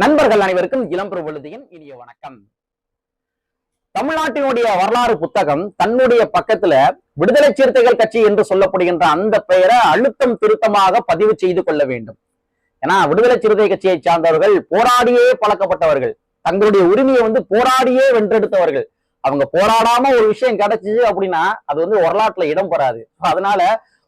நண்பர்கள் அனைவருக்கும் இளம் பிரபுதியின் இனிய வணக்கம். தமிழ்நாட்டினுடைய வரலாறு புத்தகம் தன்னுடைய பக்கத்துல விடுதலை சிறுத்தைகள் கட்சி என்று சொல்லப்படுகின்ற அந்த பெயரை அழுத்தம் திருத்தமாக பதிவு செய்து கொள்ள வேண்டும். ஏன்னா விடுதலை சிறுத்தை கட்சியை சார்ந்தவர்கள் போராடியே பழக்கப்பட்டவர்கள். தங்களுடைய உரிமையை வந்து போராடியே வென்றெடுத்தவர்கள். அவங்க போராடாம ஒரு விஷயம் கிடைச்சிச்சு அப்படின்னா அது வந்து வரலாற்றுல இடம் பெறாது. அதனால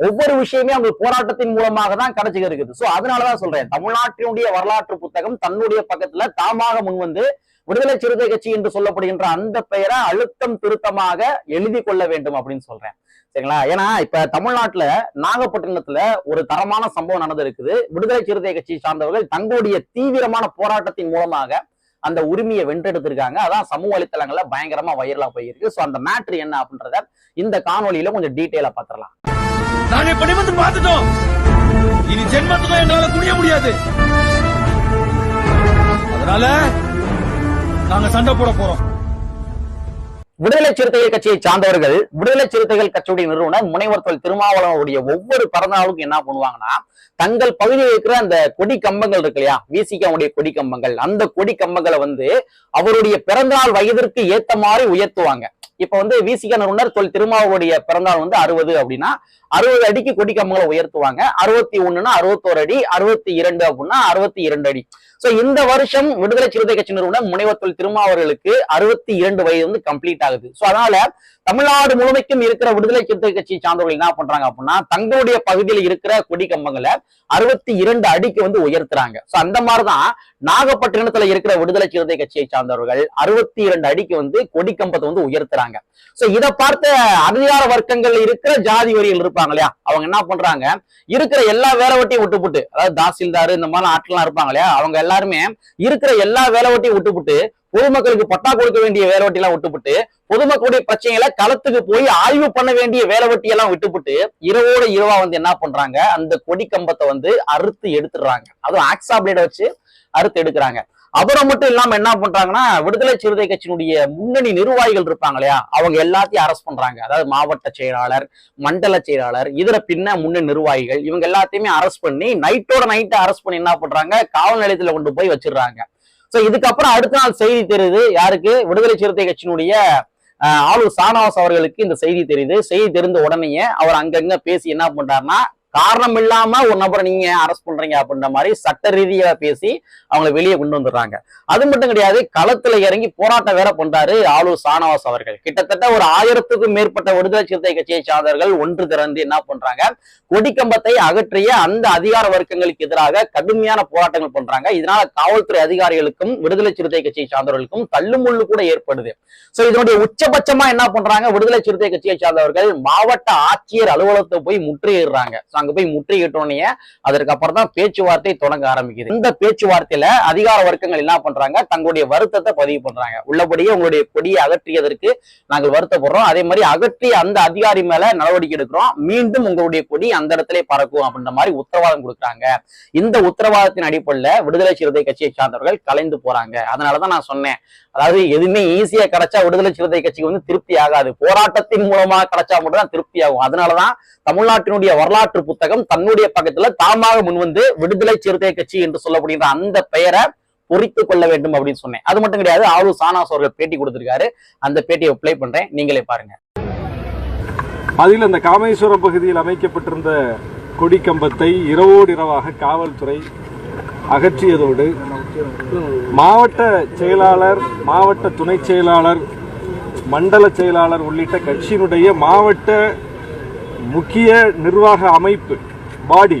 ஒவ்வொரு விஷயமே அவங்க போராட்டத்தின் மூலமாக தான் கிடைச்சிக்க இருக்குது. சோ அதனாலதான் சொல்றேன். தமிழ்நாட்டினுடைய வரலாற்று புத்தகம் தன்னுடைய பக்கத்துல தாமாக முன்வந்து விடுதலை சிறுத்தை கட்சி என்று சொல்லப்படுகின்ற அந்த பெயரை அழுத்தம் திருத்தமாக எழுதி கொள்ள வேண்டும் அப்படின்னு சொல்றேன். சரிங்களா? ஏன்னா இப்ப தமிழ்நாட்டுல நாகப்பட்டினத்துல ஒரு தரமான சம்பவம் நடந்து இருக்குது விடுதலை சிறுத்தை கட்சி சார்ந்தவர்கள் தங்களுடைய தீவிரமான போராட்டத்தின் மூலமாக அந்த உரிமையை வென்றெடுத்திருக்காங்க. அதான் சமூக வலைத்தளங்கள்ல பயங்கரமா வைரலா போயிருக்கு. சோ அந்த மேட்ரு என்ன அப்படின்றத இந்த காணொலியில கொஞ்சம் டீட்டெயிலா பாத்திரலாம் நாங்க இப்ப நிமிர்ந்து பார்த்துட்டோம். இனி ஜென்மத்துக்கும் எங்களால குனிய முடியாது. அதனால நாங்க சண்டை போட போறோம். விடுதலை சிறுத்தைகள் கட்சியை சார்ந்தவர்கள் விடுதலை சிறுத்தைகள் கட்சியுடைய நிறுவனர் முனைவர் தொல் திருமாவளவனுடைய ஒவ்வொரு பிறந்தநாளுக்கும் என்ன பண்ணுவாங்கன்னா தங்கள் பகுதியில் இருக்கிற அந்த கொடி கம்பங்கள் இருக்கு இல்லையா விசிகாவுடைய கொடி கம்பங்கள் அந்த கொடி கம்பங்களை வந்து அவருடைய பிறந்தநாள் வயதிற்கு ஏத்த மாதிரி உயர்த்துவாங்க. இப்ப வந்து விசிக நிறுவனர் தொல் திருமாவளுடைய பிறந்தநாள் வந்து அறுபது அப்படின்னா அறுபது அடிக்கு கொடி கம்பங்களை உயர்த்துவாங்க. அறுபத்தி ஒண்ணுன்னா அறுபத்தோரு அடி அறுபத்தி இரண்டு அப்படின்னா அறுபத்தி இரண்டு அடி. சோ இந்த வருஷம் விடுதலை சிறுத்தை கட்சி நிறுவனம் முனைவத்தொல் திருமாவர்களுக்கு அறுபத்தி இரண்டு வயது வந்து கம்ப்ளீட் ஆகுது. சோ அதனால தமிழ்நாடு முழுமைக்கும் இருக்கிற விடுதலை சிறுத்தை கட்சி சார்ந்தவர்கள் என்ன பண்றாங்க அப்படின்னா தங்களுடைய பகுதியில் இருக்கிற கொடி கம்பங்களை அறுபத்தி இரண்டு அடிக்கு வந்து உயர்த்துறாங்க. சோ அந்த மாதிரிதான் நாகப்பட்டினத்துல இருக்கிற விடுதலை சிறுத்தை கட்சியை சார்ந்தவர்கள் அறுபத்தி இரண்டு அடிக்கு வந்து கொடி கம்பத்தை வந்து உயர்த்துறாங்க. சோ இதை பார்த்த அதிகார வர்க்கங்கள் இருக்கிற ஜாதி வரிகள் இருப்பாங்க இருப்பாங்க இல்லையா? அவங்க என்ன பண்றாங்க? இருக்கிற எல்லா வேலை வெட்டியும் விட்டுப்புட்டு அதாவது தாசில்தார் இந்த மாதிரி ஆட்கள்லாம் இருப்பாங்க இல்லையா? அவங்க எல்லாருமே இருக்கிற எல்லா வேலை வெட்டியும் விட்டுப்புட்டு பொதுமக்களுக்கு பட்டா கொடுக்க வேண்டிய வேலை வெட்டி எல்லாம் விட்டுப்புட்டு பொதுமக்களுடைய பிரச்சனைகளை களத்துக்கு போய் ஆய்வு பண்ண வேண்டிய வேலை வெட்டி எல்லாம் விட்டுப்புட்டு இரவோட இரவா வந்து என்ன பண்றாங்க? அந்த கொடி கம்பத்தை வந்து அறுத்து எடுத்துடுறாங்க. அதுவும் ஆக்ஸா பிளேட வச்சு அறுத்து எடுக்கிறாங்க. அப்புறம் மட்டும் இல்லாம என்ன பண்றாங்கன்னா விடுதலை சிறுத்தை கட்சியினுடைய முன்னணி நிர்வாகிகள் இருப்பாங்க இல்லையா? அவங்க எல்லாத்தையும் அரெஸ்ட் பண்றாங்க. அதாவது மாவட்ட செயலாளர் மண்டல செயலாளர் இதர பின்ன முன்னணி நிர்வாகிகள் இவங்க எல்லாத்தையுமே அரெஸ்ட் பண்ணி நைட்டோட நைட்டை அரெஸ்ட் பண்ணி என்ன பண்றாங்க? காவல் நிலையத்துல கொண்டு போய் வச்சிடுறாங்க. சோ இதுக்கப்புறம் அடுத்த நாள் செய்தி தெரியுது. யாருக்கு? விடுதலை சிறுத்தை கட்சியினுடைய ஆளு சானவாஸ் அவர்களுக்கு இந்த செய்தி தெரியுது. செய்தி தெரிந்த உடனேயே அவர் அங்கங்க பேசி என்ன பண்றாருன்னா காரணம் இல்லாம ஒரு நபரை நீங்க அரெஸ்ட் பண்றீங்க அப்படின்ற மாதிரி சட்ட ரீதியா பேசி அவங்களை வெளியே கொண்டு வந்துடுறாங்க. அது மட்டும் கிடையாது களத்துல இறங்கி போராட்டம் வேற பண்றாரு ஆளூர் சானவாஸ் அவர்கள். கிட்டத்தட்ட ஒரு ஆயிரத்துக்கும் மேற்பட்ட விடுதலை சிறுத்தை கட்சியை சார்ந்தவர்கள் ஒன்று திறந்து என்ன பண்றாங்க? கொடிக்கம்பத்தை அகற்றிய அந்த அதிகார வர்க்கங்களுக்கு எதிராக கடுமையான போராட்டங்கள் பண்றாங்க. இதனால காவல்துறை அதிகாரிகளுக்கும் விடுதலை சிறுத்தை கட்சியை சார்ந்தவர்களுக்கும் தள்ளுமுள்ளு கூட ஏற்படுது. சோ இதனுடைய உச்சபட்சமா என்ன பண்றாங்க? விடுதலை சிறுத்தை கட்சியை சார்ந்தவர்கள் மாவட்ட ஆட்சியர் அலுவலகத்தை போய் முற்றுகிறாங்க அங்க போய் முற்றுகையிட்டோடனே அதற்கப்புறம் தான் பேச்சுவார்த்தை தொடங்க ஆரம்பிக்குது. இந்த பேச்சுவார்த்தையில அதிகார வர்க்கங்கள் என்ன பண்றாங்க? தங்களுடைய வருத்தத்தை பதிவு பண்றாங்க. உள்ளபடியே உங்களுடைய கொடியை அகற்றியதற்கு நாங்கள் வருத்தப்படுறோம். அதே மாதிரி அகற்றிய அந்த அதிகாரி மேல நடவடிக்கை எடுக்கிறோம். மீண்டும் உங்களுடைய கொடி அந்த இடத்துல பறக்கும் அப்படின்ற மாதிரி உத்தரவாதம் கொடுக்குறாங்க. இந்த உத்தரவாதத்தின் அடிப்படையில் விடுதலை சிறுத்தை கட்சியை சார்ந்தவர்கள் கலைந்து போறாங்க. அதனாலதான் நான் சொன்னேன். அதாவது எதுவுமே ஈஸியா கிடைச்சா விடுதலை சிறுத்தை கட்சிக்கு வந்து திருப்தி ஆகாது. போராட்டத்தின் மூலமா கிடைச்சா மட்டும் தான் திருப்தி ஆகும். அதனாலதான் தமிழ்நாட்டினுடைய வரலாற்று புத்தகம் தன்னுடைய பக்கத்துல தாமாக முன்வந்து விடுதலை சிறுத்தை கட்சி என்று சொல்லப்படுகின்ற அந்த பெயரை பொறித்து கொள்ள வேண்டும் அப்படின்னு சொன்னேன். அது மட்டும் கிடையாது ஆளு சானாஸ் அவர்கள் பேட்டி கொடுத்திருக்காரு. அந்த பேட்டியை ப்ளே பண்றேன். நீங்களே பாருங்க. அதில் அந்த காமேஸ்வரம் பகுதியில் அமைக்கப்பட்டிருந்த கொடி கம்பத்தை இரவோடு இரவாக காவல்துறை அகற்றியதோடு மாவட்ட செயலாளர் மாவட்ட துணை செயலாளர் மண்டல செயலாளர் உள்ளிட்ட கட்சியினுடைய மாவட்ட முக்கிய நிர்வாக அமைப்பு பாடி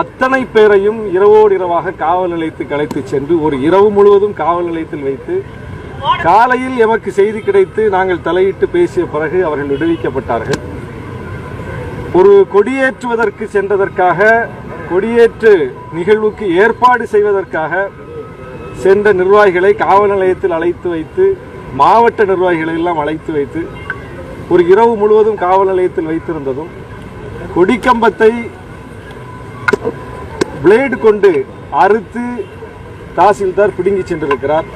அத்தனை பேரையும் இரவோடு இரவாக காவல் நிலையத்துக்கு அழைத்து சென்று ஒரு இரவு முழுவதும் காவல் நிலையத்தில் வைத்து காலையில் எமக்கு செய்தி கிடைத்து நாங்கள் தலையிட்டு பேசிய பிறகு அவர்கள் விடுவிக்கப்பட்டார்கள். ஒரு கொடியேற்றுவதற்கு சென்றதற்காக கொடியேற்று நிகழ்வுக்கு ஏற்பாடு செய்வதற்காக சென்ற நிர்வாகிகளை காவல் நிலையத்தில் அழைத்து வைத்து மாவட்ட நிர்வாகிகளை எல்லாம் அழைத்து வைத்து ஒரு இரவு முழுவதும் காவல் நிலையத்தில் வைத்திருந்ததும் கொடிக்கம்பத்தை பிளேடு கொண்டு அறுத்து தாசில்தார் பிடுங்கி சென்றிருக்கிறார்.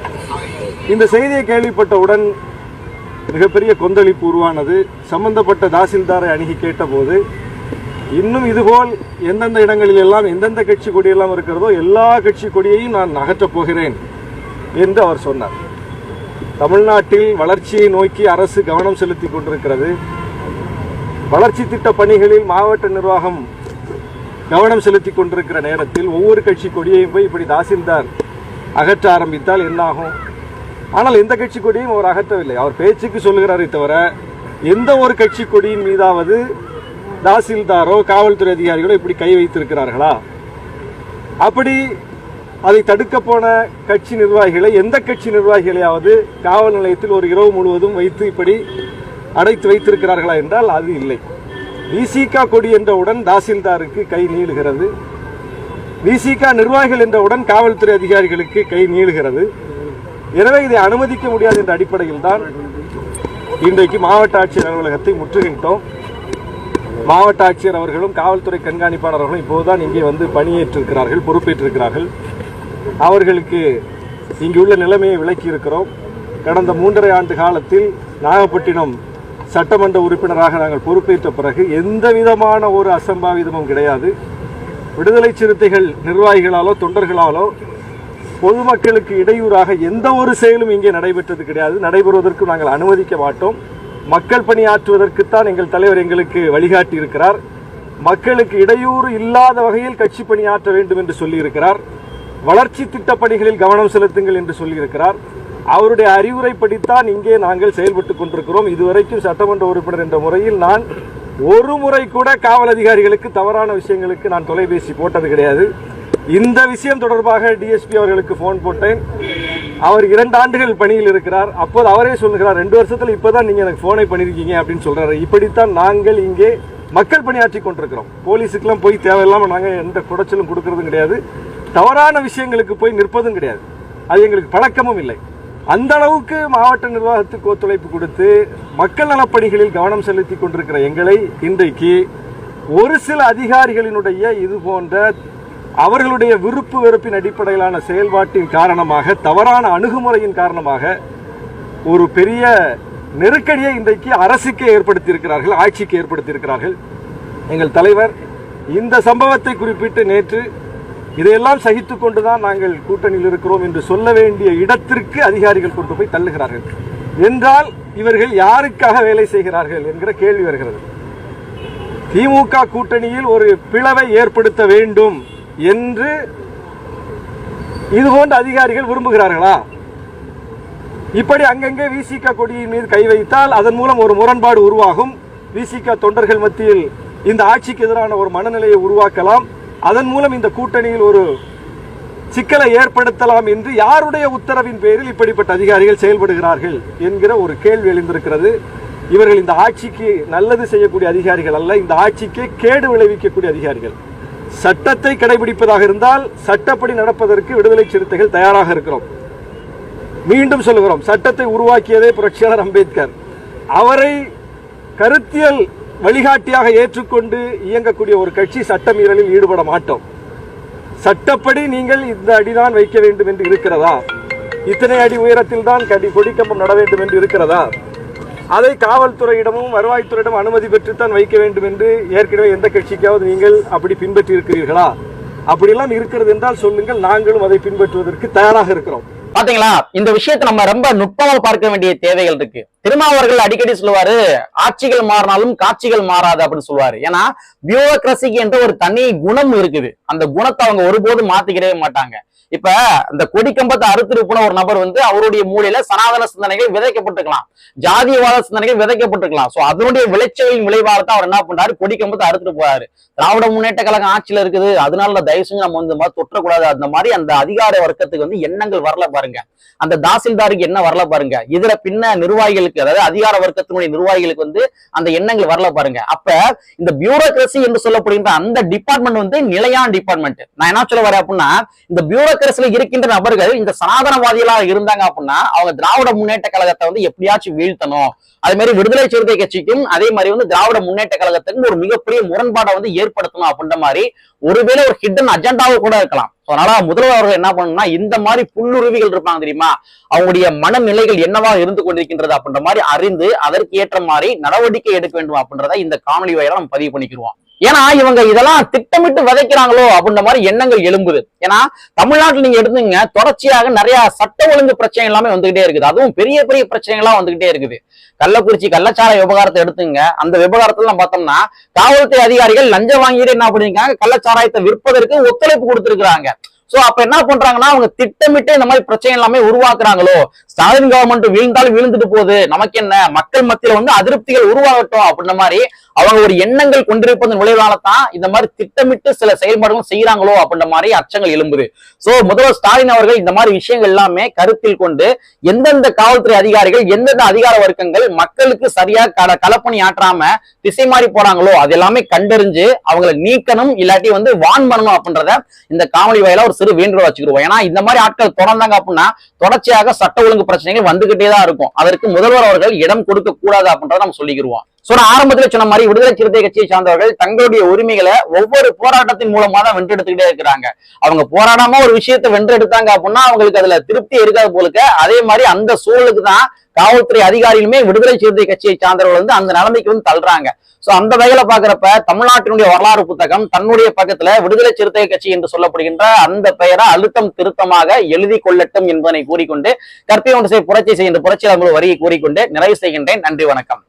இந்த செய்தியை கேள்விப்பட்டவுடன் மிகப்பெரிய கொந்தளிப்பு உருவானது. சம்பந்தப்பட்ட தாசில்தாரை அணுகி கேட்டபோது இன்னும் இதுபோல் எந்தெந்த இடங்களில் எல்லாம் எந்தெந்த கட்சி கொடியெல்லாம் இருக்கிறதோ எல்லா கட்சி கொடியையும் நான் அகற்றப் போகிறேன் என்று அவர் சொன்னார். தமிழ்நாட்டில் வளர்ச்சியை நோக்கி அரசு கவனம் செலுத்தி கொண்டிருக்கிறது. வளர்ச்சி திட்ட பணிகளில் மாவட்ட நிர்வாகம் கவனம் செலுத்தி கொண்டிருக்கிற நேரத்தில் ஒவ்வொரு கட்சி கொடியையும் போய் இப்படி தாசில்தார் அகற்ற ஆரம்பித்தால் என்னாகும்? ஆனால் எந்த கட்சி கொடியும் அவர் அகற்றவில்லை. அவர் பேச்சுக்கு சொல்லுகிறாரே தவிர எந்த ஒரு கட்சி கொடியின் மீதாவது தாசில்தாரோ காவல்துறை அதிகாரிகளோ இப்படி கை வைத்திருக்கிறார்களா? அப்படி அதை தடுக்க போன கட்சி நிர்வாகிகளை எந்த கட்சி நிர்வாகிகளையாவது காவல் நிலையத்தில் ஒரு இரவு முழுவதும் வைத்து இப்படி அடைத்து வைத்திருக்கிறார்களா என்றால் அது இல்லை. விசிகா கொடி என்றவுடன் தாசில்தாருக்கு கை நீளுகிறது. விசிகா நிர்வாகிகள் என்றவுடன் காவல்துறை அதிகாரிகளுக்கு கை நீளுகிறது. எனவே இதை அனுமதிக்க முடியாது என்ற அடிப்படையில் தான் இன்றைக்கு மாவட்ட ஆட்சியர் அலுவலகத்தை முற்றுகின்றோம் மாவட்ட ஆட்சியர் அவர்களும் காவல்துறை கண்காணிப்பாளர்களும் இப்போதுதான் இங்கே வந்து பணியேற்றிருக்கிறார்கள் பொறுப்பேற்றிருக்கிறார்கள். அவர்களுக்கு இங்குள்ள நிலைமையை விளக்கி இருக்கிறோம் கடந்த மூன்றரை ஆண்டு காலத்தில் நாகப்பட்டினம் சட்டமன்ற உறுப்பினராக நாங்கள் பொறுப்பேற்ற பிறகு எந்த விதமான ஒரு அசம்பாவிதமும் கிடையாது. விடுதலை சிறுத்தைகள் நிர்வாகிகளாலோ தொண்டர்களாலோ பொதுமக்களுக்கு இடையூறாக எந்த ஒரு செயலும் இங்கே நடைபெற்றது கிடையாது. நடைபெறுவதற்கு நாங்கள் அனுமதிக்க மாட்டோம். மக்கள் பணியாற்றுவதற்குத்தான் எங்கள் தலைவர் எங்களுக்கு வழிகாட்டி இருக்கிறார் மக்களுக்கு இடையூறு இல்லாத வகையில் கட்சி பணியாற்ற வேண்டும் என்று சொல்லியிருக்கிறார். வளர்ச்சி திட்ட பணிகளில் கவனம் செலுத்துங்கள் என்று சொல்லியிருக்கிறார். அவருடைய அறிவுரைப்படித்தான் இங்கே நாங்கள் செயல்பட்டுக் கொண்டிருக்கிறோம். இதுவரைக்கும் சட்டமன்ற உறுப்பினர் என்ற முறையில் நான் ஒரு முறை கூட காவல் அதிகாரிகளுக்கு தவறான விஷயங்களுக்கு நான் தொலைபேசி போட்டது கிடையாது. இந்த விஷயம் தொடர்பாக டிஎஸ்பி அவர்களுக்கு ஃபோன் போட்டேன். அவர் இரண்டு ஆண்டுகள் பணியில் இருக்கிறார். அப்போது அவரே சொல்லுகிறார் ரெண்டு வருஷத்தில் இப்போ தான் நீங்கள் எனக்கு ஃபோனை பண்ணியிருக்கீங்க அப்படின்னு சொல்கிறாரு இப்படித்தான் நாங்கள் இங்கே மக்கள் பணியாற்றி கொண்டிருக்கிறோம். போலீஸுக்கெல்லாம் போய் தேவையில்லாமல் நாங்கள் எந்த குடைச்சலும் கொடுக்கறதும் கிடையாது. தவறான விஷயங்களுக்கு போய் நிற்பதும் கிடையாது. அது எங்களுக்கு பழக்கமும் இல்லை. அந்த அளவுக்கு மாவட்ட நிர்வாகத்துக்கு ஒத்துழைப்பு கொடுத்து மக்கள் நலப்பணிகளில் கவனம் செலுத்தி கொண்டிருக்கிற எங்களை இன்றைக்கு ஒரு சில அதிகாரிகளினுடைய இது போன்ற அவர்களுடைய விருப்பு வெறுப்பின் அடிப்படையிலான செயல்பாட்டின் காரணமாக தவறான அணுகுமுறையின் காரணமாக ஒரு பெரிய நெருக்கடியை இன்றைக்கு அரசுக்கே ஏற்படுத்தியிருக்கிறார்கள் ஆட்சிக்கு ஏற்படுத்தியிருக்கிறார்கள். எங்கள் தலைவர் இந்த சம்பவத்தை குறிப்பிட்டு நேற்று இதையெல்லாம் சகித்து கொண்டுதான் நாங்கள் கூட்டணியில் இருக்கிறோம் என்று சொல்ல வேண்டிய இடத்திற்கு அதிகாரிகள் கொண்டு போய் தள்ளுகிறார்கள். என்றால் இவர்கள் யாருக்காக வேலை செய்கிறார்கள் என்கிற கேள்வி வருகிறது. திமுக கூட்டணியில் ஒரு பிளவை ஏற்படுத்த வேண்டும் என்று இது போன்ற அதிகாரிகள் விரும்புகிறார்களா? இப்படி அங்கங்கே விசிக கொடியின் மீது கை வைத்தால் அதன் மூலம் ஒரு முரண்பாடு உருவாகும். விசிக தொண்டர்கள் மத்தியில் இந்த ஆட்சிக்கு எதிரான ஒரு மனநிலையை உருவாக்கலாம். அதன் மூலம் இந்த கூட்டணியில் ஒரு சிக்கலை ஏற்படுத்தலாம் என்று யாருடைய உத்தரவின் பேரில் இப்படிப்பட்ட அதிகாரிகள் செயல்படுகிறார்கள் என்கிற ஒரு கேள்வி எழுந்திருக்கிறது. இவர்கள் இந்த ஆட்சிக்கு நல்லது செய்யக்கூடிய அதிகாரிகள் அல்ல இந்த ஆட்சிக்கு கேடு விளைவிக்கக்கூடிய அதிகாரிகள். சட்டத்தை கடைபிடிப்பதாக இருந்தால் சட்டப்படி நடப்பதற்கு விடுதலை சிறுத்தைகள் தயாராக இருக்கிறோம். மீண்டும் சொல்லுகிறோம் சட்டத்தை உருவாக்கியதே புரட்சியாளர் அம்பேத்கர். அவரை கருத்தியல் வழிகாட்டியாக ஏற்றுக்கொண்டு இயங்கக்கூடிய ஒரு கட்சி சட்டமீறலில் ஈடுபட மாட்டோம். சட்டப்படி நீங்கள் இந்த அடிதான் வைக்க வேண்டும் என்று இருக்கிறதா? இத்தனை அடி உயரத்தில் தான் கடி கொடிக்கம்பம் நட வேண்டும் என்று இருக்கிறதா? அதை காவல்துறையிடமும் வருவாய்த்துறையிடம் அனுமதி பெற்றுத்தான் வைக்க வேண்டும் என்று ஏற்கனவே எந்த கட்சிக்காவது நீங்கள் அப்படி பின்பற்றி இருக்கிறீர்களா அப்படியெல்லாம் இருக்கிறது என்றால் சொல்லுங்கள் நாங்களும் அதை பின்பற்றுவதற்கு தயாராக இருக்கிறோம். பாத்தீங்களா? இந்த விஷயத்தை நம்ம ரொம்ப நுட்பமா பார்க்க வேண்டிய தேவைகள் இருக்கு. திருமாவர்கள் அடிக்கடி சொல்லுவாரு ஆட்சிகள் மாறினாலும் காட்சிகள் மாறாது அப்படின்னு சொல்லுவாரு. ஏன்னா பியூரோக்ரஸிக்கு என்ற ஒரு தனி குணம் இருக்குது. அந்த குணத்தை அவங்க ஒருபோதும் மாத்திக்கிடவே மாட்டாங்க. இப்ப இந்த கொடிக்கம்பத்தை அறுத்திருப்புன ஒரு நபர் வந்து அவருடைய மூலையில சனாதன சிந்தனைகள் விதைக்கப்பட்டிருக்கலாம். ஜாதியவாத சிந்தனைகள் விதைக்கப்பட்டிருக்கலாம். சோ அதனுடைய விளைச்சலின் விளைவாக தான் அவர் என்ன பண்றாரு? கொடிக்கம்பத்தை அறுத்துட்டு போறாரு. திராவிட முன்னேற்ற கழகம் ஆட்சியில இருக்குது. அதனால தயவு செஞ்சு நம்ம வந்து மாதிரி தொற்றக்கூடாது. அந்த மாதிரி அந்த அதிகார வர்க்கத்துக்கு வந்து எண்ணங்கள் வரல பாருங்க. அந்த தாசில்தாருக்கு என்ன வரல பாருங்க? இதுல பின்ன நிர்வாகிகளுக்கு அதாவது அதிகார வர்க்கத்தினுடைய நிர்வாகிகளுக்கு வந்து அந்த எண்ணங்கள் வரல பாருங்க. அப்ப இந்த பியூரோக்ரசி என்று சொல்லப்படுகின்ற அந்த டிபார்ட்மெண்ட் வந்து நிலையான டிபார்ட்மெண்ட் நான் என்ன சொல்ல வரேன் அப்படின்னா இந்த காங்கிரஸ்ல இருக்கின்ற நபர்கள் இந்த சனாதனவாதிகளாக இருந்தாங்க அப்படின்னா அவங்க திராவிட முன்னேற்ற கழகத்தை வந்து எப்படியாச்சும் வீழ்த்தணும். அதே மாதிரி விடுதலை சிறுத்தை கட்சிக்கும் அதே மாதிரி வந்து திராவிட முன்னேற்ற கழகத்துக்கும் ஒரு மிகப்பெரிய முரண்பாடை வந்து ஏற்படுத்தணும் அப்படின்ற மாதிரி ஒருவேளை ஒரு ஹிடன் அஜெண்டாவும் கூட இருக்கலாம். அதனால முதல்வர் அவர்கள் என்ன பண்ணணும்னா இந்த மாதிரி புல்லுருவிகள் இருப்பாங்க தெரியுமா? அவங்களுடைய மனநிலைகள் என்னவா இருந்து கொண்டிருக்கின்றது அப்படின்ற மாதிரி அறிந்து அதற்கு ஏற்ற மாதிரி நடவடிக்கை எடுக்க வேண்டும் அப்படின்றத இந்த காணொலி வாயிலா நம்ம பதிவு பண்ணிக்கிறோம் ஏன்னா இவங்க இதெல்லாம் திட்டமிட்டு விதைக்கிறாங்களோ அப்படின்ற மாதிரி எண்ணங்கள் எழும்புது. ஏன்னா தமிழ்நாட்டில் நீங்க எடுத்துங்க தொடர்ச்சியாக நிறைய சட்ட ஒழுங்கு பிரச்சனை எல்லாமே வந்துகிட்டே இருக்குது. அதுவும் பெரிய பெரிய பிரச்சனைகள்லாம் வந்துகிட்டே இருக்குது. கள்ளக்குறிச்சி கள்ளச்சார விவகாரத்தை எடுத்துங்க அந்த விவகாரத்துல நம்ம பார்த்தோம்னா காவல்துறை அதிகாரிகள் லஞ்சம் வாங்கிட்டு என்ன பண்ணிருக்காங்க கள்ளச்சாராயத்தை விற்பதற்கு ஒத்துழைப்பு கொடுத்திருக்கிறாங்க. சோ அப்ப என்ன பண்றாங்கன்னா அவங்க திட்டமிட்டு இந்த மாதிரி பிரச்சனை எல்லாமே உருவாக்குறாங்களோ? ஸ்டாலின் கவர்மெண்ட் வீழ்ந்தாலும் வீழ்ந்துட்டு போகுது. நமக்கு என்ன? மக்கள் மத்தியில வந்து அதிருப்திகள் உருவாகட்டும் அப்படின்ற மாதிரி அவங்க ஒரு எண்ணங்கள் கொண்டிருப்பதன் விளைவால தான் இந்த மாதிரி திட்டமிட்டு சில செயல்பாடுகளும் செய்யறாங்களோ அப்படின்ற மாதிரி அச்சங்கள் எழும்புது. சோ முதல்வர் ஸ்டாலின் அவர்கள் இந்த மாதிரி விஷயங்கள் எல்லாமே கருத்தில் கொண்டு எந்தெந்த காவல்துறை அதிகாரிகள் எந்தெந்த அதிகார வர்க்கங்கள் மக்களுக்கு சரியா கல கலப்பணி ஆற்றாம திசை மாறி போறாங்களோ அது எல்லாமே கண்டறிஞ்சு அவங்களை நீக்கணும் இல்லாட்டி வந்து வான் பண்ணணும் அப்படின்றத இந்த காணொலி வாயில ஒரு சிறு வேண்டுகோள் வச்சுக்கிடுவோம். ஏன்னா இந்த மாதிரி ஆட்கள் தொடர்ந்தாங்க அப்படின்னா தொடர்ச்சியாக சட்ட ஒழுங்கு பிரச்சனைகள் வந்துகிட்டே தான் இருக்கும். அதற்கு முதல்வர் அவர்கள் இடம் கொடுக்க கூடாது அப்படின்றத நம்ம சொல்லிக்கிடுவோம். சோ நான் ஆரம்பத்துல சொன்ன மாதிரி விடுதலை சிறுத்தை கட்சியை சார்ந்தவர்கள் தங்களுடைய உரிமைகளை ஒவ்வொரு போராட்டத்தின் மூலமா தான் வென்றெடுத்துக்கிட்டே இருக்கிறாங்க. அவங்க போராடாம ஒரு விஷயத்தை வென்றெடுத்தாங்க அப்படின்னா அவங்களுக்கு அதுல திருப்தி இருக்காது போலுக்க. அதே மாதிரி அந்த சூழலுக்கு தான் காவல்துறை அதிகாரிகளுமே விடுதலை சிறுத்தை கட்சியை சார்ந்தவர்கள் வந்து அந்த நிலைமைக்கு வந்து தள்ளுறாங்க. சோ அந்த வகையில பாக்குறப்ப தமிழ்நாட்டினுடைய வரலாறு புத்தகம் தன்னுடைய பக்கத்துல விடுதலை சிறுத்தை கட்சி என்று சொல்லப்படுகின்ற அந்த பெயரை அழுத்தம் திருத்தமாக எழுதி கொள்ளட்டும் என்பதனை கூறிக்கொண்டு கற்பிய ஒன்று புரட்சி செய்கின்ற புரட்சியாளர்கள் வரியை கூறிக்கொண்டு நிறைவு செய்கின்றேன். நன்றி வணக்கம்.